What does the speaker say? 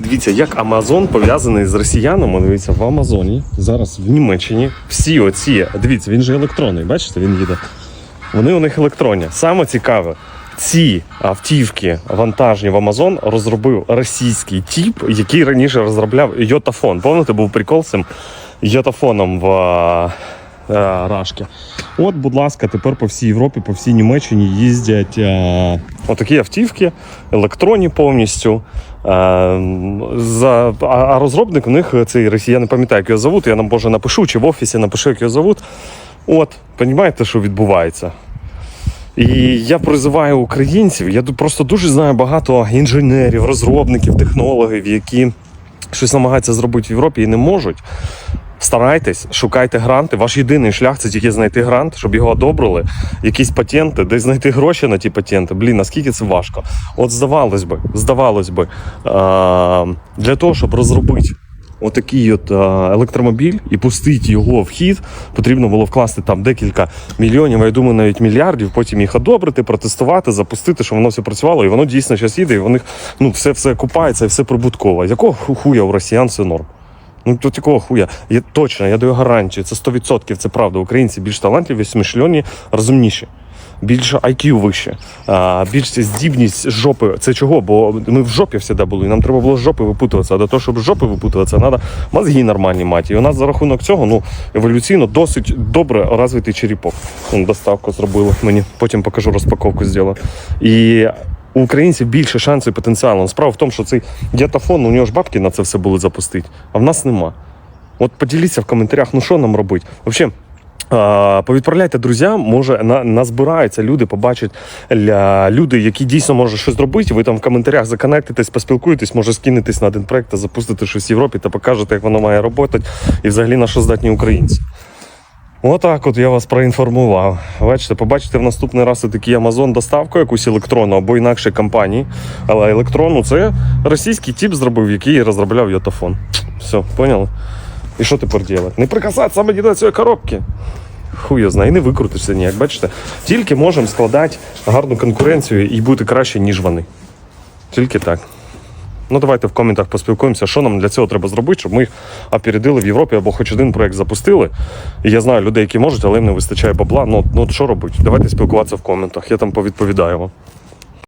Дивіться, як Амазон пов'язаний з росіянами. Дивіться, в Амазоні зараз в Німеччині всі оці. Дивіться, він же електронний, бачите, він їде. Вони у них електронні. Саме цікаве, ці автівки вантажні в Амазон розробив російський тіп, який раніше розробляв Йотафон. Пам'ятаєте, був прикол цим Йотафоном в Рашки. От, будь ласка, тепер по всій Європі, по всій Німеччині їздять е, отакі автівки, електронні повністю. Е, за, а, а розробник у них цей росіян, я не пам'ятаю, як його зовут. Я нам може напишу, чи в офісі напишу, як його зовут. От, розумієте, що відбувається. І я призиваю українців. Я просто дуже знаю багато інженерів, розробників, технологів, які щось намагаються зробити в Європі і не можуть. Старайтесь, шукайте гранти. Ваш єдиний шлях це тільки знайти грант, щоб його одобрили, якісь патенти, десь знайти гроші на ті патенти. Блін, наскільки це важко. От здавалось би, здавалось би, е- для того, щоб розробити отакий от е, електромобіль і пустити його в хід, потрібно було вкласти там декілька мільйонів, а я думаю, навіть мільярдів, потім їх одобрити, протестувати, запустити, щоб воно все працювало, і воно дійсно зараз їде, і в них ну, все, все купається і все прибутково. Якого хуя у росіян все норм? Ну тут якого хуя? Я точно, я даю гарантію, це 100%, це правда. Українці більш талантливі, смішльоні, розумніші. Більше IQ вище, а, більш здібність жопи. Це чого? Бо ми в жопі завжди були. і Нам треба було з жопи випутуватися. А до того, щоб з жопи випутуватися, треба мозги нормальні мати. І у нас за рахунок цього ну, еволюційно досить добре розвитий черепок. Доставку зробили мені. Потім покажу розпаковку зробила. І у українців більше шансів і потенціалу. Справа в тому, що цей діатафон, у нього ж бабки на це все були запустити, а в нас нема. От поділіться в коментарях, ну що нам робити? Взагалі, Повідправляйте друзям, може на, назбираються люди, побачать ля, люди, які дійсно можуть щось зробити. Ви там в коментарях законектитесь, поспілкуєтесь, може скинетесь на один проект та запустити щось в Європі та покажете, як воно має працювати, і взагалі на що здатні українці. Отак от я вас проінформував. Бачите, побачите в наступний раз такий Amazon доставку, якусь електронну або інакше компанії. Але електронну це російський тип зробив, який розробляв йотафон. Все, поняли? І що тепер робити? Не прикасатися мені до цієї коробки. Хуй я знаю, і не викрутишся ніяк. Бачите? Тільки можемо складати гарну конкуренцію і бути краще, ніж вони. Тільки так. Ну, давайте в коментах поспілкуємося, що нам для цього треба зробити, щоб ми їх опередили в Європі або хоч один проект запустили. І я знаю людей, які можуть, але їм не вистачає бабла. Ну, ну що робити? Давайте спілкуватися в коментах. Я там повідповідаю вам.